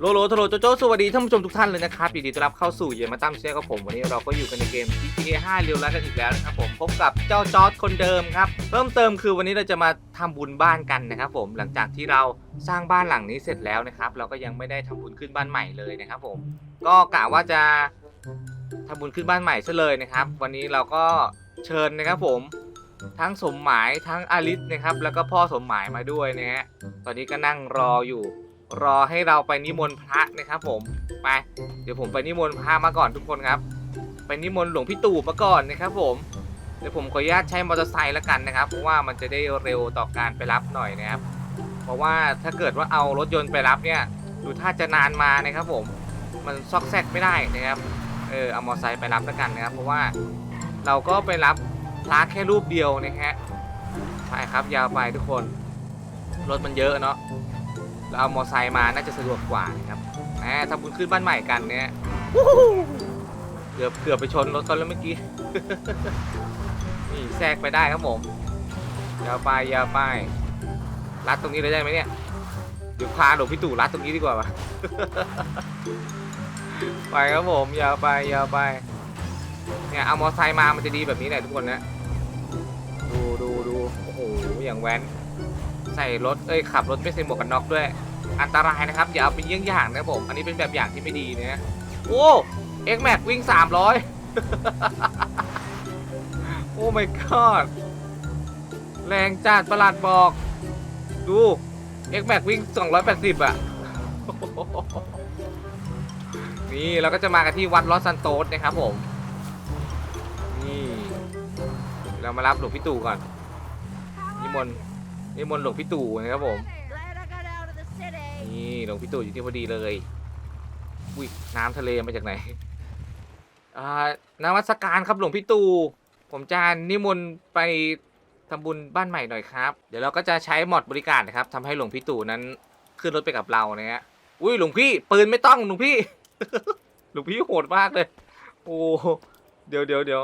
โลโลโทโรโจโจสวัสดีท่านผู้ชมทุกท่านเลยนะครับยินดีต้อนรับเข้าสู่เยมาตั้มเชียกับผม วันนี้เราก็อยู่กันในเกม GTA 5เรียวรัดกันอีกแล้วนะครับผมพบกับเจ้าจอร์ดคนเดิมครับเพิ่มเติมคือวันนี้เราจะมาทำบุญบ้านกันนะครับผมหลังจากที่เราสร้างบ้านหลังนี้เสร็จแล้วนะครับเราก็ยังไม่ได้ทำบุญขึ้นบ้านใหม่เลยนะครับผมก็กะว่าจะทำบุญขึ้นบ้านใหม่ซะเลยนะครับ วันนี้เราก็เชิญนะครับผมทั้งสมหมายทั้งอาริสนะครับแล้วก็พ่อสมหมายมาด้วยนะฮะตอนนี้ก็นั่งรออยู่ รอให้เราไปนิมนต์พระนะครับผมไปเดี๋ยวผมไปนิมนต์พระมาก่อนทุกคนครับ ไปนิมนต์หลวงพี่ตู่มาก่อนนะครับผมเดี๋ยวผมขออนุญาตใช้มอเตอร์ไซค์แล้วกันนะครับ เพราะว่ามันจะได้เร็วต่อการไปรับหน่อยนะครับ เพราะว่าถ้าเกิดว่าเอารถยนต์ไปรับเนี่ยดูท่าจะนานมานะครับผมมันซอกแซกไม่ได้นะครับเออเอามอเตอร์ไซค์ไปรับแล้วกันนะครับ เพราะว่าเราก็ไปรับพระแค่รูปเดียวนะฮะไปครับยาวไปทุกคนรถมันเยอะเนาะ เราเอามอไซค์มาน่าจะสะดวกกว่านะครับแหมทำบุญขึ้นบ้านใหม่กันเนี่ยเกือบเกือบไปชนรถตอนแล้วเมื่อกี้ นี่แทรกไปได้ครับผมยาวไปยาวไปรัดตรงนี้เลยได้ไหมเนี่ยเดี๋ยวพาหลวงพี่ตู่รัดตรงนี้ดีกว่าวะไปครับผมยาวไปยาวไปเนี่ยเอามอไซค์มามันจะดีแบบนี้แหละทุกคนนะดูดูดูโอ้โหอย่างแว้น ใส่รถเอ้ยขับรถไม่ใส่หมวกกันน็อกด้วย อันตรายนะครับ อย่าเอาเป็นเยี่ยงอย่างนะผม อันนี้เป็นแบบอย่างที่ไม่ดีนะโอ้ X Max วิ่ง 300 โอ้ my god แรงจัดประหลาดบอก ดู X Max วิ่ง 280 อะ นี่เราก็จะมากันที่วัดลอสซันโตสนะครับผม นี่ เรามารับหลวงพี่ตู่ก่อนนิมนต์ นี่มนต์หลวงพี่ตู่นะครับผม Glad I got out of the city. นี่หลวงพี่ตู่อยู่ที่พอดีเลย อุ้ยน้ำทะเลมาจากไหน อ่านวัสการครับหลวงพี่ตู่ ผมจะนิมนต์ไปทำบุญบ้านใหม่หน่อยครับ เดี๋ยวเราก็จะใช้หมอดบริการนะครับทำให้หลวงพี่ตู่นั้นขึ้นรถไปกับเรานะฮะ อุ้ยหลวงพี่ปืนไม่ต้องหลวงพี่ หลวงพี่โหดมากเลย โอ้เดี๋ยวเดี๋ยวเดี๋ยว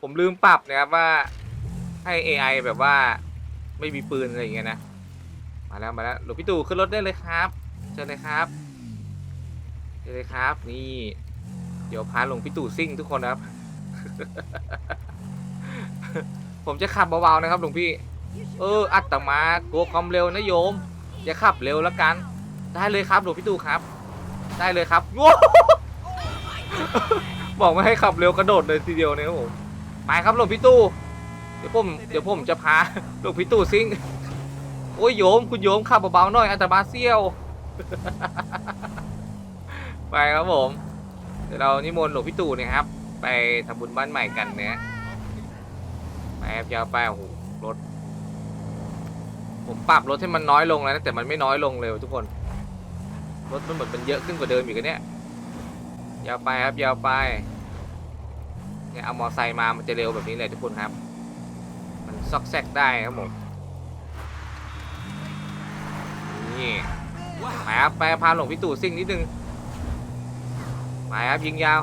ผมลืมปรับนะครับว่าให้ AI แบบว่า ไม่มีปืนอะไรอย่างเงี้ยนะ มาแล้วมาแล้วหลวงพี่ตู่ขึ้นรถได้เลยครับ เชิญเลยครับเชิญเลยครับ นี่ เดี๋ยวพาหลวงพี่ตู่ซิ่งทุกคนนะครับ ผมจะขับเบาๆนะครับหลวงพี่ เออ อัตมากลัวความเร็วนะโยม อย่าขับเร็วแล้วกัน ได้เลยครับหลวงพี่ตู่ครับ ได้เลยครับโว้บอกไม่ให้ขับเร็วกระโดดเลยทีเดียวเนะครับผมไปครับหลวงพี่ตู่ ดี๋ยวผมเดี๋ยวผมจะพาหลวงพี่ตู่ซิ่งโอ้ยโยมคุณโยมขับเบาๆหน่อยอันตรมาเซี่ยว ไปครับผม เดี๋ยวเรานิมนต์หลวงพี่ตู่เนะครับ ไปทำบุญบ้านใหม่กันเนี่ยไปครับยาวไปโอ้โหรถ ผมปรับรถให้มันน้อยลงแล้วนะแต่มันไม่น้อยลงเลยทุกคน รถมันเหมือนมันเยอะขึ้นกว่าเดิมอีกเนี่ยยาวไปครับยาวไปเนี่ยเอามอไซค์มามันจะเร็วแบบนี้เลยทุกคนครับ ซอกแซกได้ครับผมนี่ไปครับไปพาหลวงพี่ตู่ซิ่งนิดนึงไปครับยิงยาว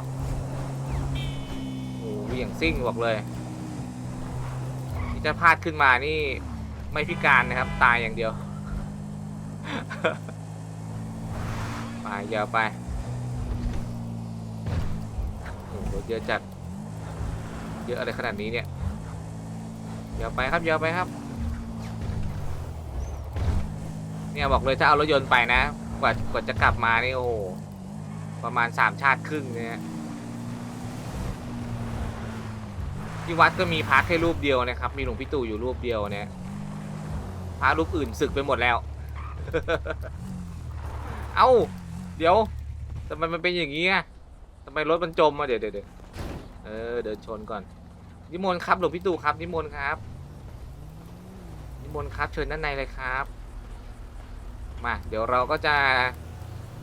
โอ้โหเหวี่ยงซิ่งบอกเลยที่จะพลาดขึ้นมานี่ไม่พิการนะครับ ตายอย่างเดียว ไปยาวไปโอ้โหเยอะจัดเยอะอะไรขนาดนี้เนี่ย ยาวไปครับยาวไปครับ เนี่ยบอกเลยถ้าเอารถยนต์ไปนะ กว่ากว่าจะกลับมานี่โอ้โหประมาณสามชาติครึ่งเนี่ยที่วัดก็มีพระแค่รูปเดียวนะครับ มีหลวงพี่ตู่อยู่รูปเดียวเนี่ยพระรูปอื่นศึกไปหมดแล้ว เอ้า เดี๋ยวทำไมมันเป็นอย่างนี้อะทำไมรถมันจมมาเดี๋ยวเดี๋ยวเดี๋ยวเออเดินชนก่อนนิมนต์ครับหลวงพี่ตู่ครับนิมนต์ครับ นิมนต์ครับเชิญด้านในเลยครับ มาเดี๋ยวเราก็จะ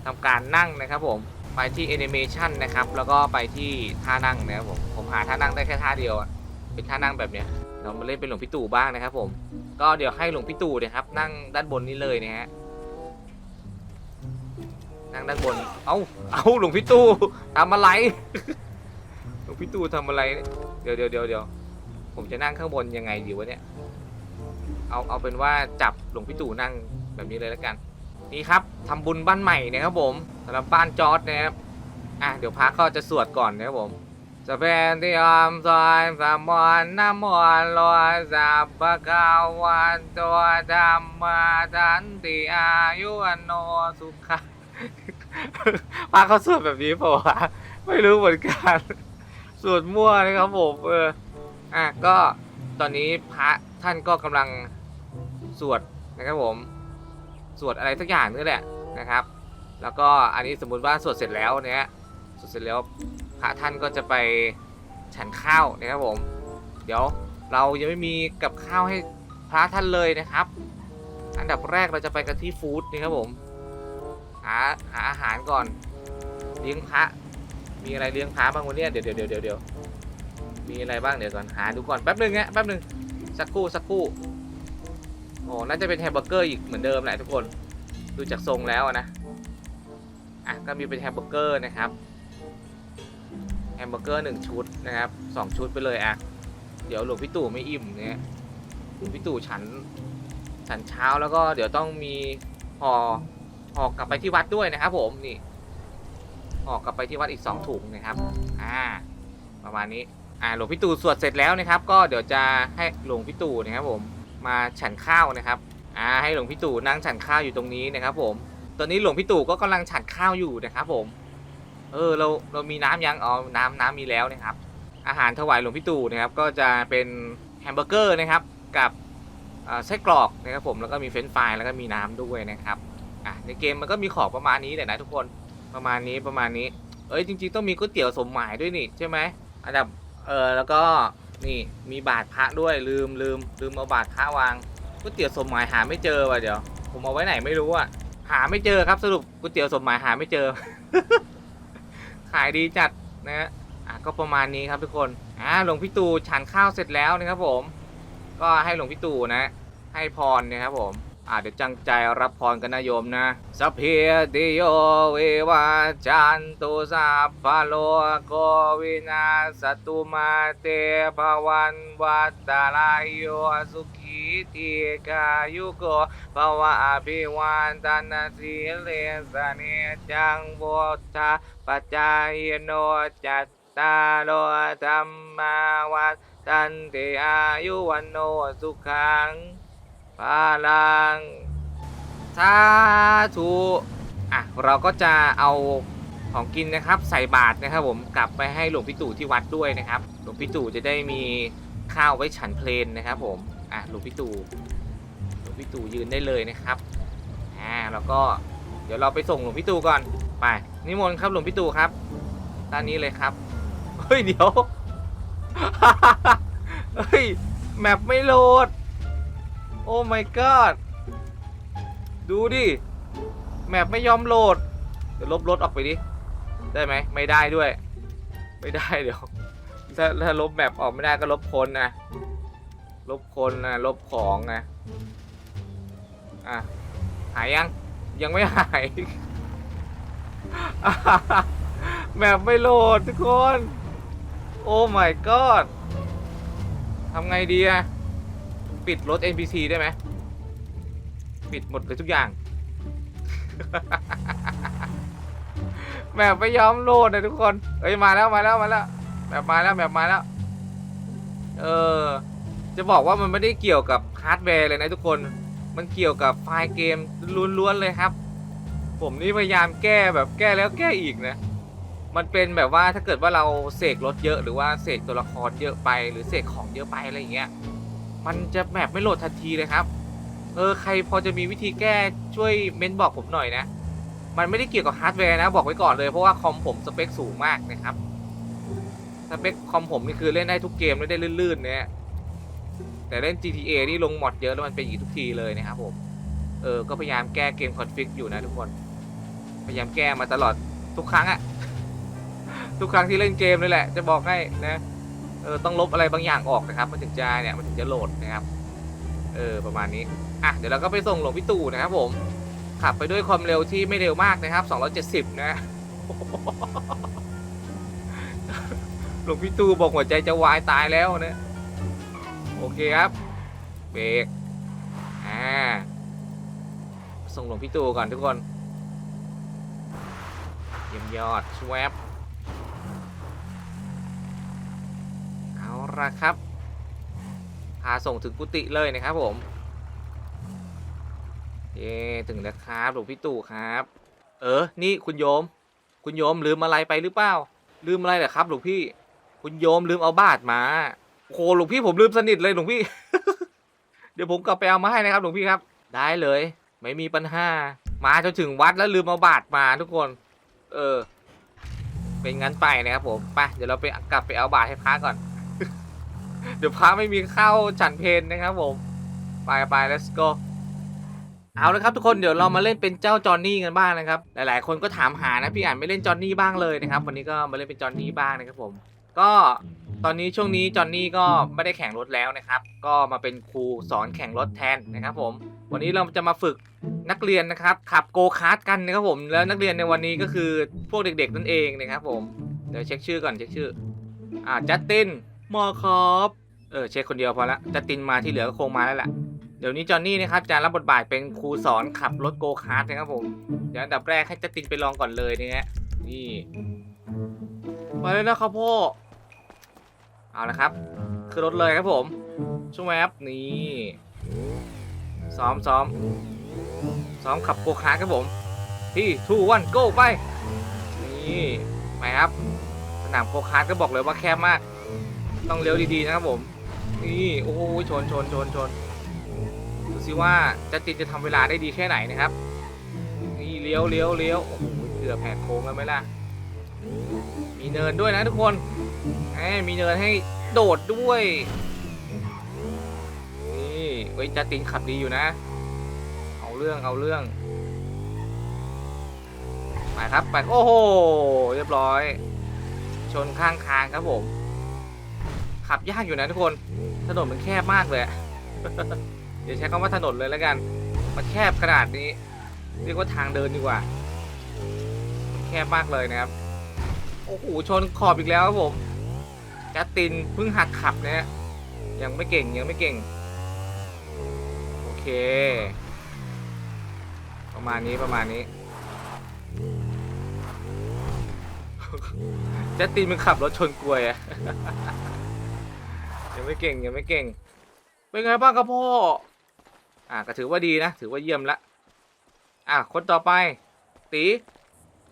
ทำการนั่งนะครับผมไปที่แอนิเมชันนะครับ แล้วก็ไปที่ท่านั่งนะครับผมผมหาท่านั่งได้แค่ท่าเดียวเป็นท่านั่งแบบเนี้ยเรามาเล่นเป็นหลวงพี่ตู่บ้างนะครับผมก็เดี๋ยวให้หลวงพี่ตู่เนะครับ นั่งด้านบนนี้เลยนะฮะนั่งด้านบน เอ้าเอ้าหลวงพี่ตู่ทำอะไรหลวงพี่ตู่ทำอะไร เดี๋ยวเดี๋ยวเดี๋ยวเดี๋ยวผมจะนั่งข้างบนยังไงดีวะเนี่ย เอาเอาเป็นว่าจับหลวงพี่ตู่นั่งแบบนี้เลยแล้วกัน นี่ครับทำบุญบ้านใหม่นะครับผมสำหรับบ้านจอร์ดนะครับอะเดี๋ยวพระก็จะสวดก่อนนะครับผมจะเป็นที่ออมซอยสามวันน้ำมนลอยสัพพะกาวันตัวธรรมาทันติอายุวันโนสุขะพระเขาสวดแบบนี้เปล่าวะไม่รู้เหมือนกันสวดมั่วนะครับผมเอออะก็ตอนนี้พระท่านก็กำลัง สวดนะครับผมสวดอะไรสักอย่างนี่แหละนะครับ แล้วก็อันนี้สมมุติว่าสวดเสร็จแล้วเนี่ยสวดเสร็จแล้วพระท่านก็จะไปฉันข้าวนะครับผม เดี๋ยวเรายังไม่มีกับข้าวให้พระท่านเลยนะครับ อันดับแรกเราจะไปกันที่ฟู้ดนะครับผมหาหาอาหารก่อนเลี้ยงพระมีอะไรเลี้ยงพระบ้างวันนี้เดี๋ยวเดี๋ยวเดี๋ยวเดี๋ยวมีอะไรบ้างเดี๋ยวก่อนหาดูก่อนแป๊บหนึงฮะแป๊บหนึงสักครู่สักครู่ โอ้น่าจะเป็นแฮมเบอร์เกอร์อีกเหมือนเดิมแหละทุกคน ดูจากทรงแล้วนะ อะ ก็มีเป็นแฮมเบอร์เกอร์นะครับ แฮมเบอร์เกอร์หนึ่งชุดนะครับสองชุดไปเลยอะ เดี๋ยวหลวงพี่ตู่ไม่อิ่มเนี่ยหลวงพี่ตู่ฉัน ฉันเช้าแล้วก็เดี๋ยวต้องมีห่อห่อกลับไปที่วัดด้วยนะครับผม นี่ห่อกลับไปที่วัดอีกสองถุงนะครับ อ่า ประมาณนี้ อ่า หลวงพี่ตู่สวดเสร็จแล้วนะครับ ก็เดี๋ยวจะให้หลวงพี่ตู่นะครับผม มาฉันข้าวนะครับอ่าให้หลวงพี่ตู่นั่งฉันข้าวอยู่ตรงนี้นะครับ ผม ตอนนี้หลวงพี่ตู่ก็กำลังฉันข้าวอยู่นะครับผม เออเราเรามีน้ำยังอ๋อน้ำน้ำมีแล้วนะครับ อาหารถวายหลวงพี่ตู่นะครับ ก็จะเป็นแฮมเบอร์เกอร์นะครับ กับไส้กรอกนะครับผมแล้วก็มีเฟรนช์ฟรายแล้วก็มีน้ำด้วยนะครับอะในเกมมันก็มีของประมาณนี้แหละนะทุกคนประมาณนี้ประมาณนี้ เอ้ยจริง ๆ ต้องมีก๋วยเตี๋ยวสมหมายด้วยนี่ใช่ไหมอันดับเออแล้วก็ นี่มีบาทพระด้วยลืมลืมลืมเอาบาทพระวางก๋วยเตี๋ยวสมหมายหาไม่เจอว่ะเดี๋ยว ผมเอาไว้ไหนไม่รู้อะหาไม่เจอครับสรุปก๋วยเตี๋ยวสมหมายหาไม่เจอ ขายดีจัดนะฮะอะก็ประมาณนี้ครับทุกคนอ่าหลวงพี่ตู่ฉันข้าวเสร็จแล้วนะครับผม ก็ให้หลวงพี่ตู่นะ ให้พรนะครับผม อ่าเดี๋ยวจังใจรับพรกันนะโยมนะสัพเพติโยเววาจันตุสัพโลโกวินาสตุมาเตภวันวัตตาลายโยสุขีติกายุโกภวะอภิวันตานาสีเลสเนจังโวทาปัจายโนจัตตาโลธรรมาวัฏันติอายุวันโนสุขัง พลังสาธุอะเราก็จะเอาของกินนะครับ ใส่บาตรนะครับ ผมกลับไปให้หลวงพี่ตู่ที่วัดด้วยนะครับ หลวงพี่ตู่จะได้มีข้าวไว้ฉันเพลนนะครับ ผมอะหลวงพี่ตู่หลวงพี่ตู่ยืนได้เลยนะครับอ่าแล้วก็เดี๋ยวเราไปส่งหลวงพี่ตู่ก่อนไปนิมนต์ครับหลวงพี่ตู่ครับด้านนี้เลยครับเฮ้ยเดี๋ยวเฮ้ยแมปไม่โหลด โอ้ my god ดูดิ แมปไม่ยอมโหลด เดี๋ยวลบรถออกไปดิ ได้ไหม ไม่ได้ด้วย ไม่ได้เดี๋ยว ถ้าถ้าลบแมปออกไม่ได้ก็ลบคนนะ ลบคนนะ ลบของนะ อะ หายยัง ยังไม่หาย แมปไม่โหลดทุกคน โอ้ my god ทำไงดีอะ ปิดรถ NPC ได้ไหมปิดหมดเลยทุกอย่าง แบบไม่ยอมโหลดเลยทุกคนเอ้ยมาแล้วมาแล้วมาแล้วแบบมาแล้วแบบมาแล้ว เออ จะบอกว่ามันไม่ได้เกี่ยวกับฮาร์ดแวร์เลยนะทุกคน มันเกี่ยวกับไฟล์เกมล้วนๆเลยครับ ผมนี่พยายามแก้แบบแก้แล้วแก้อีกนะ มันเป็นแบบว่าถ้าเกิดว่าเราเสกรถเยอะ หรือว่าเสกตัวละครเยอะไป หรือเสกของเยอะไปอะไรอย่างเงี้ย มันจะแมปไม่โหลดทันทีเลยครับ เออใครพอจะมีวิธีแก้ช่วยเม้นบอกผมหน่อยนะ มันไม่ได้เกี่ยวกับฮาร์ดแวร์นะ บอกไว้ก่อนเลยเพราะว่าคอมผมสเปคสูงมากนะครับ สเปคคอมผมนี่คือเล่นได้ทุกเกมเล่นได้ลื่นๆเนี่ยแต่เล่น GTA นี่ลงมอดเยอะแล้วมันเป็นอย่างทุกทีเลยนะครับผมเออ ก็พยายามแก้เกมคอนฟิกอยู่นะทุกคน พยายามแก้มาตลอดทุกครั้งอะทุกครั้งที่เล่นเกมเลยแหละ จะบอกให้นะ เออต้องลบอะไรบางอย่างออกนะครับ มันถึงจะเนี่ยมันถึงจะโหลดนะครับ เออประมาณนี้อะเดี๋ยวเราก็ไปส่งหลวงพี่ตู่นะครับผมขับไปด้วยความเร็วที่ไม่เร็วมากนะครับ 270 นะหลวงพี่ตู่บอกหัวใจจะวายตายแล้วนะโอเคครับเบรกอ่าส่งหลวงพี่ตู่ก่อนทุกคนเยี่ยมยอดสวบ ละครับ พาส่งถึงกุฏิเลยนะครับผม เย้ถึงแล้วครับหลวงพี่ตู่ครับ เออ นี่คุณโยม คุณโยมลืมอะไรไปหรือเปล่า ลืมอะไรเหรอครับหลวงพี่ คุณโยมลืมเอาบาทมาโอ้โหหลวงพี่ผมลืมสนิทเลยหลวงพี่ เดี๋ยวผมกลับไปเอามาให้นะครับหลวงพี่ครับ ได้เลย ไม่มีปัญหา มาจนถึงวัดแล้วลืมเอาบาทมาทุกคน เออ เป็นงั้นไปนะครับผม ไป เดี๋ยวเราไปกลับไปเอาบาทให้พระก่อน เดี๋ยวพระไม่มีข้าวฉันเพนนะครับผม ไปไป let's go เอาละครับทุกคนเดี๋ยวเรามาเล่นเป็นเจ้าจอห์นนี่กันบ้างนะครับ หลายๆ คนก็ถามหานะพี่อ่านไม่เล่นจอห์นนี่บ้างเลยนะครับ วันนี้ก็มาเล่นเป็นจอห์นนี่บ้างนะครับผม ก็ตอนนี้ช่วงนี้จอห์นนี่ก็ไม่ได้แข่งรถแล้วนะครับ ก็มาเป็นครูสอนแข่งรถแทนนะครับผม วันนี้เราจะมาฝึกนักเรียนนะครับ ขับโกคาร์ทกันนะครับผม แล้วนักเรียนในวันนี้ก็คือพวกเด็ก ๆ นั่นเองนะครับผม เดี๋ยวเช็คชื่อก่อนเช็คชื่อ อ่าจัสติน มาครับ เออเช็คคนเดียวพอละจัสตินมาที่เหลือก็คงมาแล้วแหละเดี๋ยวนี้จอห์นนี่นะครับจะรับบทบาทเป็นครูสอนขับรถโกคาร์ทนะครับผมเดี๋ยวอันดับแรกให้จัสตินไปลองก่อนเลยนะฮะนี่มาเลยนะครับพ่อเอาละครับคือรถเลยครับผมช่วงแอปนี่ซ้อมซ้อมซ้อมขับโกคาร์ทครับผมที่ทูวันโก้ไปนี่ไปครับสนามโกคาร์ทก็บอกเลยว่าแคบมาก ต้องเลี้ยวดีๆนะครับผม นี่โอ้โหชนชนชนชนดูสิว่าจัสตินจะทำเวลาได้ดีแค่ไหนนะครับ นี่เลี้ยวเลี้ยวเลี้ยวโอ้โหเกือบแหกโค้งแล้วไหมล่ะ มีเนินด้วยนะทุกคนแหมมีเนินให้โดดด้วย นี่เว้ยจัตินขับดีอยู่นะ เอาเรื่องเอาเรื่องไปครับไปโอ้โหเรียบร้อย ชนข้างทางครับผม ขับยากอยู่นะทุกคน ถนนมันแคบมากเลย เดี๋ยวใช้คำว่าถนนเลยแล้วกัน มันแคบขนาดนี้ เรียกว่าทางเดินดีกว่ามันแคบมากเลยนะครับ โอ้โห ชนขอบอีกแล้วครับผมจัสตินเพิ่งหัดขับนะฮะยังไม่เก่งยังไม่เก่ง โอเค ประมาณนี้ประมาณนี้จัสตินมันขับรถชนกลวยอะ ยังไม่เก่งยังไม่เก่ง เป็นไงบ้างครับพ่อ อ่าก็ถือว่าดีนะ ถือว่าเยี่ยมละ อะคนต่อไป ตี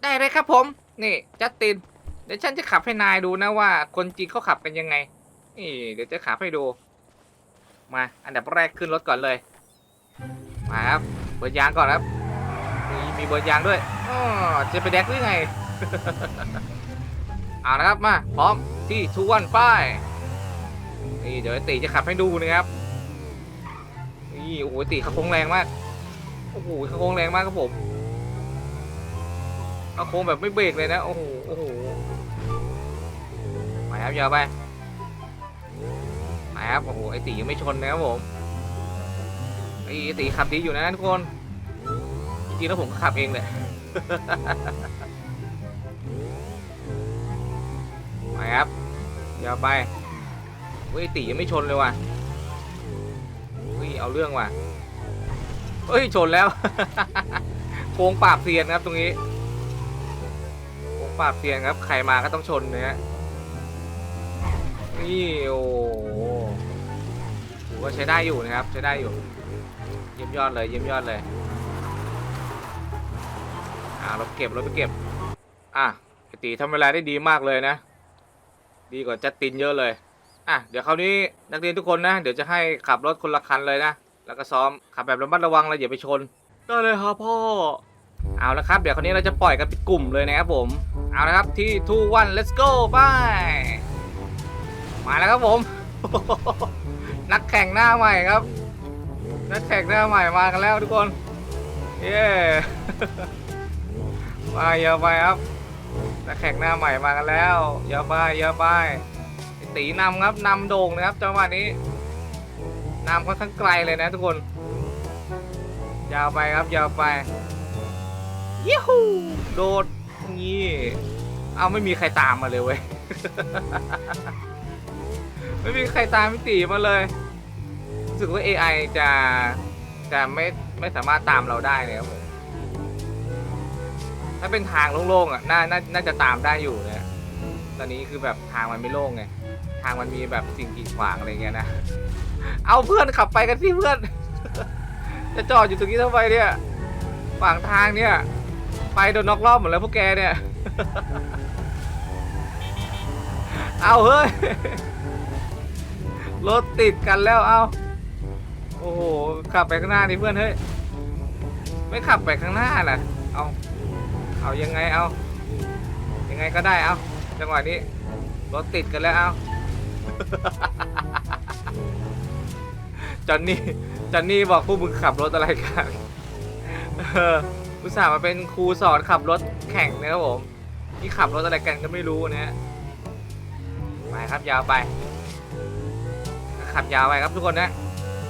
ได้เลยครับผม นี่จัสติน เดี๋ยวฉันจะขับให้นายดูนะว่า คนจริงเขาขับกันยังไง นี่ เดี๋ยวจะขับให้ดู มา อันดับแรกขึ้นรถก่อนเลย มาครับ เปิดยางก่อนครับ มีมีเปิดยางด้วยอ๋อจะไปแดกหรือไง เอาละครับมา พร้อมที่ทุกวันป้าย นี่เดี๋ยวไอ้ตีจะขับให้ดูนะครับนี่โอ้โหตีเขาโค้งแรงมากโอ้โหเขาโค้งแรงมากครับผมเขาโค้งแบบไม่เบรกเลยนะโอ้โหโอ้โหไปครับยาวไปไปครับโอ้โหไอตียังไม่ชนนะครับผมไอตีขับดีอยู่นะทุกคนจริงๆแล้วผมก็ขับเองเลยไปครับยาวไป เฮ้ยตียังไม่ชนเลยว่ะเฮ้ยเอาเรื่องว่ะเฮ้ยชนแล้ว โค้งปราบเซียนครับตรงนี้โค้งปราบเซียนครับใครมาก็ต้องชนนะฮะนี่โอ้โหถือว่าใช้ได้อยู่นะครับใช้ได้อยู่เยี่ยมยอดเลยเยี่ยมยอดเลยอ่ารถเก็บรถไปเก็บอะไอ้ตีทำเวลาได้ดีมากเลยนะ ดีกว่าจัดตินเยอะเลย อะเดี๋ยวคราวนี้นักเรียนทุกคนนะ เดี๋ยวจะให้ขับรถคนละคันเลยนะ แล้วก็ซ้อมขับแบบระมัดระวังเลยอย่าไปชน ได้เลยครับพ่อ เอาละครับ เดี๋ยวคราวนี้เราจะปล่อยกันเป็นกลุ่มเลยนะครับผม เอาละครับที่2 1 let's go ไป มาแล้วครับผม นักแข่งหน้าใหม่ครับ นักแข่งหน้าใหม่มากันแล้วทุกคน เย้ มาเยอะไปครับนักแข่งหน้าใหม่มากันแล้วเยอะไปเยอะไป ตีนำครับนำโด่งนะครับจังหวะนี้นำค่อนข้างไกลเลยนะทุกคน ยาวไปครับยาวไปยี่หูโดดงี้เอาไม่มีใครตามมาเลยเว้ยไม่มีใครตามพี่ตีมาเลยรู้สึกว่า AI จะจะไม่ไม่สามารถตามเราได้เลยครับผมถ้าเป็นทางโล่งๆอะน่าน่าน่าจะตามได้อยู่เนี่ย ตอนนี้คือแบบทางมันไม่โล่งไง ทางมันมีแบบสิ่งกีดขวางอะไรเงี้ยนะ เอาเพื่อนขับไปกันสิเพื่อน จะจอดอยู่ตรงนี้ทำไมเนี่ยฝั่งทางเนี่ย ไปโดนน็อกรอบหมดแล้วพวกแกเนี่ย เอาเฮ้ย รถติดกันแล้วเอาโอ้โห ขับไปข้างหน้าดิเพื่อนเฮ้ย ไม่ขับไปข้างหน้าน่ะ เอา เอายังไงเอา ยังไงก็ได้เอา จังหวะนี้รถติดกันแล้วเอาจอนนี่จอนนี่บอกพวกมึงขับรถอะไรกันอุตส่าห์มาเป็นครูสอนขับรถแข่งนะครับผมที่ขับรถอะไรกันก็ไม่รู้นะฮะไปครับยาวไป ขับยาวไปครับทุกคนนะ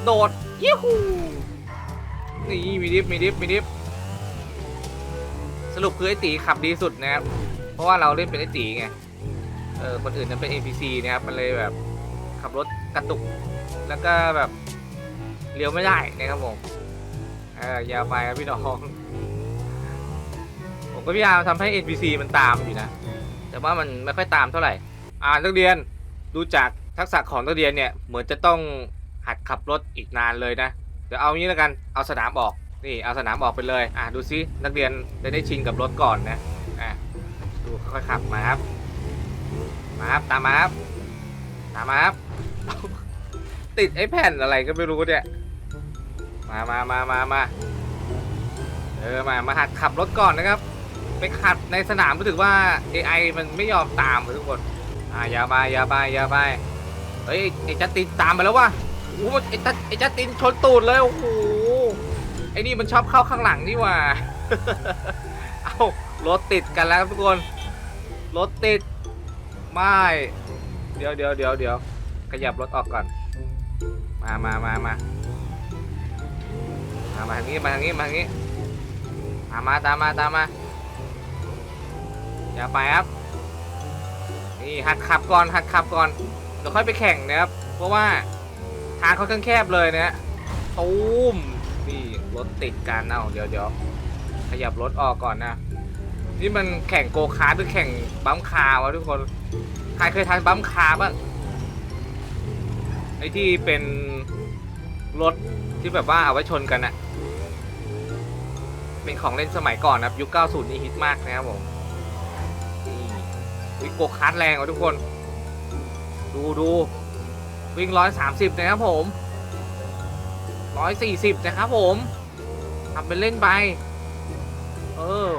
โดดยี่หูนี่มีดิฟมีดิฟมีดิฟสรุปคือไอ้ตีขับดีสุดนะครับ เพราะว่าเราเล่นเป็นไอ้ตีไง เออ คนอื่นนั้นเป็น NPC นะครับ มันเลยแบบขับรถกระตุก แล้วก็แบบเลี้ยวไม่ได้นะครับผม เออยาวไปครับพี่น้อง ผมก็พยายามทำให้ NPC มันตามอยู่นะ แต่ว่ามันไม่ค่อยตามเท่าไหร่ อ่านักเรียน ดูจากทักษะของนักเรียนเนี่ย เหมือนจะต้องหัดขับรถอีกนานเลยนะ เดี๋ยวเอางี้แล้วกัน เอาสนามออก นี่ เอาสนามออกไปเลย อะ ดูซิ นักเรียนจะได้ชินกับรถก่อนนะ ค่อยๆขับมาครับ มาครับ ตามมาครับ ตามมาครับ ติดไอ้แผ่นอะไรก็ไม่รู้เนี่ย มามามามามาเออ มา มาหัดขับรถก่อนนะครับ ไปขัดในสนามรู้สึกว่า AI มันไม่ยอมตามทุกคนอ่าอย่าไปอย่าไปอย่าไปเฮ้ย ไอ้จัสตินตามไปแล้ววะโอ้ไอ้จัสไอ้จัตินชนตูดเลย โอ้โห ไอ้นี่มันชอบเข้าข้างหลังนี่หว่า เอ้ารถติดกันแล้วครับทุกคน รถติด ไม่ เดี๋ยวเดี๋ยวเดี๋ยวเดี๋ยวขยับรถออกก่อน มามามามามามาทางนี้มาทางนี้มาทางนี้ตามมาตามมาตามมาอย่าไปครับ นี่หัดขับก่อนหัดขับก่อนเดี๋ยวค่อยไปแข่งนะครับ เพราะว่าทางเขาข้างแคบเลยนะตูมนี่รถติดกันเอาเดี๋ยวเดี๋ยวขยับรถออกก่อนนะ นี่มันแข่งโกคาร์ทหรือแข่งบัมคาร์วะทุกคน ใครเคยทานบัมคาร์บ้างไอ้ที่เป็นรถที่แบบว่าเอาไว้ชนกันอะเป็นของเล่นสมัยก่อนนะครับยุค 90 นี่ฮิตมากนะครับผมนี่วิโกคาร์ดแรงอะทุกคน ดูดูวิ่ง 130 นะครับผม 140 นะครับผมทำเป็นเล่นไป เออ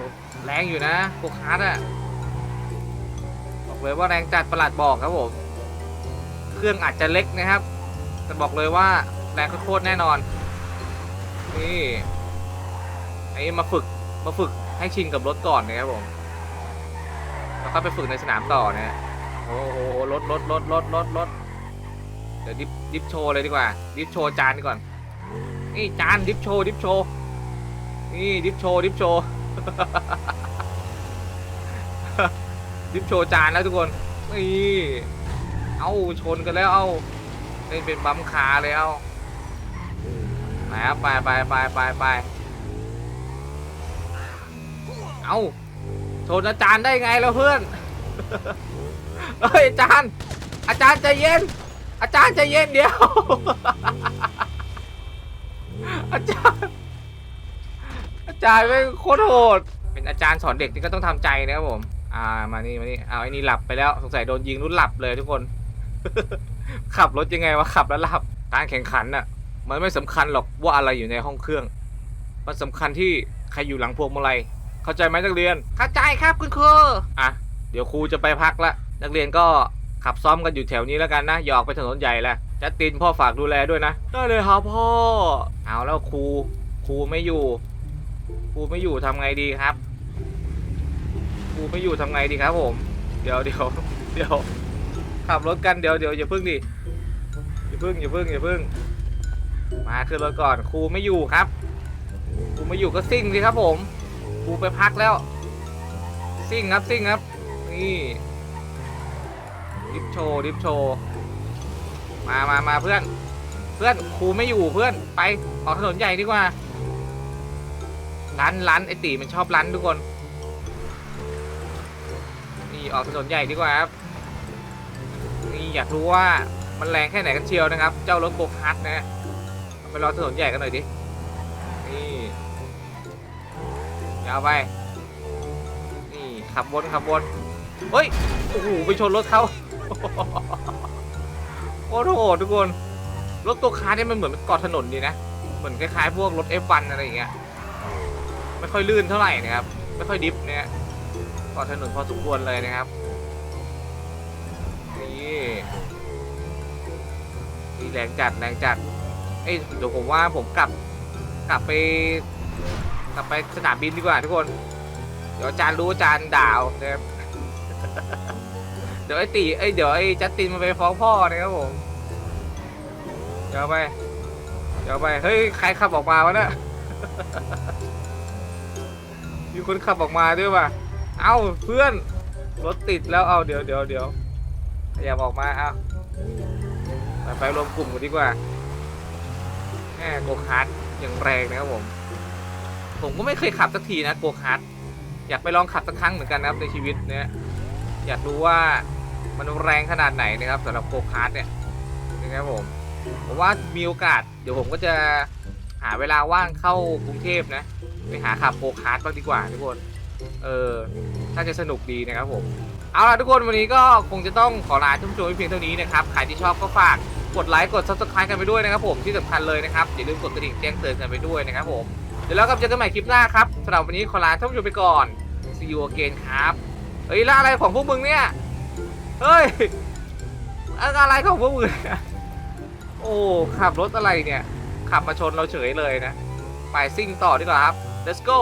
แรงอยู่นะโกคาร์ดอะบอกเลยว่าแรงจัดประหลัดบอกครับผมเครื่องอาจจะเล็กนะครับ แต่บอกเลยว่าแรงโคตรแน่นอน นี่ไอ้มาฝึกมาฝึกให้ชินกับรถก่อนนะครับผม แล้วก็ไปฝึกในสนามต่อนะฮะโอ้โหรถรถรถรถรถรถเดี๋ยวดิฟดิฟโชว์เลยดีกว่า ดิฟโชว์จานก่อน นี่จานดิฟโชว์ดิฟโชว์นี่ดิฟโชว์ดิฟโชว์ ดิฟโชว์จานแล้วทุกคนนี่เอาชนกันแล้วเอาเล่นเป็นบัมคาเลยเอาไปครับไปไปไปไปไปเอาชนอาจารย์ได้ไงแล้วเพื่อนเฮ้ยอาจารย์ อาจารย์ใจเย็น อาจารย์ใจเย็นเดี๋ยว อาจารย์ อาจารย์ไม่งโคตรโหด เป็นอาจารย์สอนเด็กนี่ก็ต้องทำใจนะครับผม อ่ามานี่มานี่เอาไอ้นี่หลับไปแล้วสงสัยโดนยิงรุ่นหลับเลยทุกคน ขับรถยังไงวะขับแล้วหลับการแข่งขันน่ะ มันไม่สำคัญหรอกว่าอะไรอยู่ในห้องเครื่อง มันสำคัญที่ใครอยู่หลังพวงมาลัยเข้าใจไหมนักเรียน เข้าใจครับคุณครูอะเดี๋ยวครูจะไปพักละนักเรียนก็ขับซ้อมกันอยู่แถวนี้แล้วกันนะอย่าออกไปถนนใหญ่แหละจัดตินพ่อฝากดูแลด้วยนะ ได้เลยครับพ่อ เอาแล้วครู ครูไม่อยู่ ครูไม่อยู่ทำไงดีครับ ครูไม่อยู่ทำไงดีครับผม เดี๋ยวเดี๋ยวเดี๋ยวขับรถกันเดี๋ยวเดี๋ยวอย่าพึ่งดิอย่าพึ่งอย่าพึ่งอย่าพึ่ง มาขึ้นรถก่อนครูไม่อยู่ครับครูไม่อยู่ก็ซิ่งสิครับผมครูไปพักแล้ว ซิ่งครับซิ่งครับ นี่ดิฟโชว์ดิฟโชว์มามามาเพื่อน เพื่อนครูไม่อยู่เพื่อนไปออกถนนใหญ่ดีกว่าลันลันไอตีมันชอบลันทุกคน นี่ออกถนนใหญ่ดีกว่าครับนี่อยากรู้ว่ามันแรงแค่ไหนกันเชียวนะครับ เจ้ารถโกคาร์ทนะฮะเอาไปรอถนนใหญ่กันหน่อยดิ นี่ยาวไป นี่ขับวนขับวนเฮ้ย โอ้โห ไปชนรถเขาโคตรโหทุกคน รถตัวคาร์เนี่ยมันเหมือนมันกาะถนนดีนะ เหมือนคล้ายๆ พวกรถ F1 อะไรอย่างเงี้ย ไม่ค่อยลื่นเท่าไหร่นะครับ ไม่ค่อยดิฟเนี่ย เกาะถนนพอสมควรเลยนะครับนี่นี่แรงจัดแรงจัดเอ้ยเดี๋ยวผมว่าผมกลับกลับไปกลับไปสนามบินดีกว่าทุกคน เดี๋ยวอาจารย์รู้อาจารย์ด่าวนะครับเดี๋ยวไอ้ตีเอ้เดี๋ยวไอ้จัสตินมันไปฟ้องพ่อนะครับผม เดี๋ยวไป เดี๋ยวไป เฮ้ยใครขับออกมาวะเนี่ยมีคนขับออกมาด้วยป่ะ เอ้าเพื่อนรถติดแล้วเอาเดี๋ยวเดี๋ยวเดี๋ยวขยับออกมาเอาไปไปรวมกลุ่มกันดีกว่าแหมโกคาร์ดอย่างแรงนะครับผม ผมก็ไม่เคยขับสักทีนะโกคาร์ดอยากไปลองขับสักครั้งเหมือนกันนะครับในชีวิตเนี่ยอยากรู้ว่ามันแรงขนาดไหนนะครับสำหรับโกคาร์ดเนี่ยนะครับผมผมว่ามีโอกาส เดี๋ยวผมก็จะหาเวลาว่างเข้ากรุงเทพนะ ไปหาขับโกคาร์ดบ้างดีกว่าทุกคน เออ น่าจะสนุกดีนะครับผม เอาล่ะทุกคนวันนี้ก็คงจะต้องขอลาท่านผู้ชมไเพียงเท่านี้นะครับ ใครที่ชอบก็ฝากกดไลค์ กด subscribe กันไปด้วยนะครับผมที่สำคัญเลยนะครับ อย่าลืมกดกระดิ่งแจ้งเตือนกันไปด้วยนะครับผม เดี๋ยวเรากลับเจอกันใหม่คลิปหน้าครับสำหรับวันนี้ขอลาท่านผู้ชมไปก่อน see you again ครับ เฮ้ยล้วอะไรของพวกมึงเนี่ย เฮ้ย อะไรของพวกมึงเนี่ยโอ้ ขับรถอะไรเนี่ย ขับมาชนเราเฉยเลยนะ ไปซิ่งต่อดีกว่าครับ let's go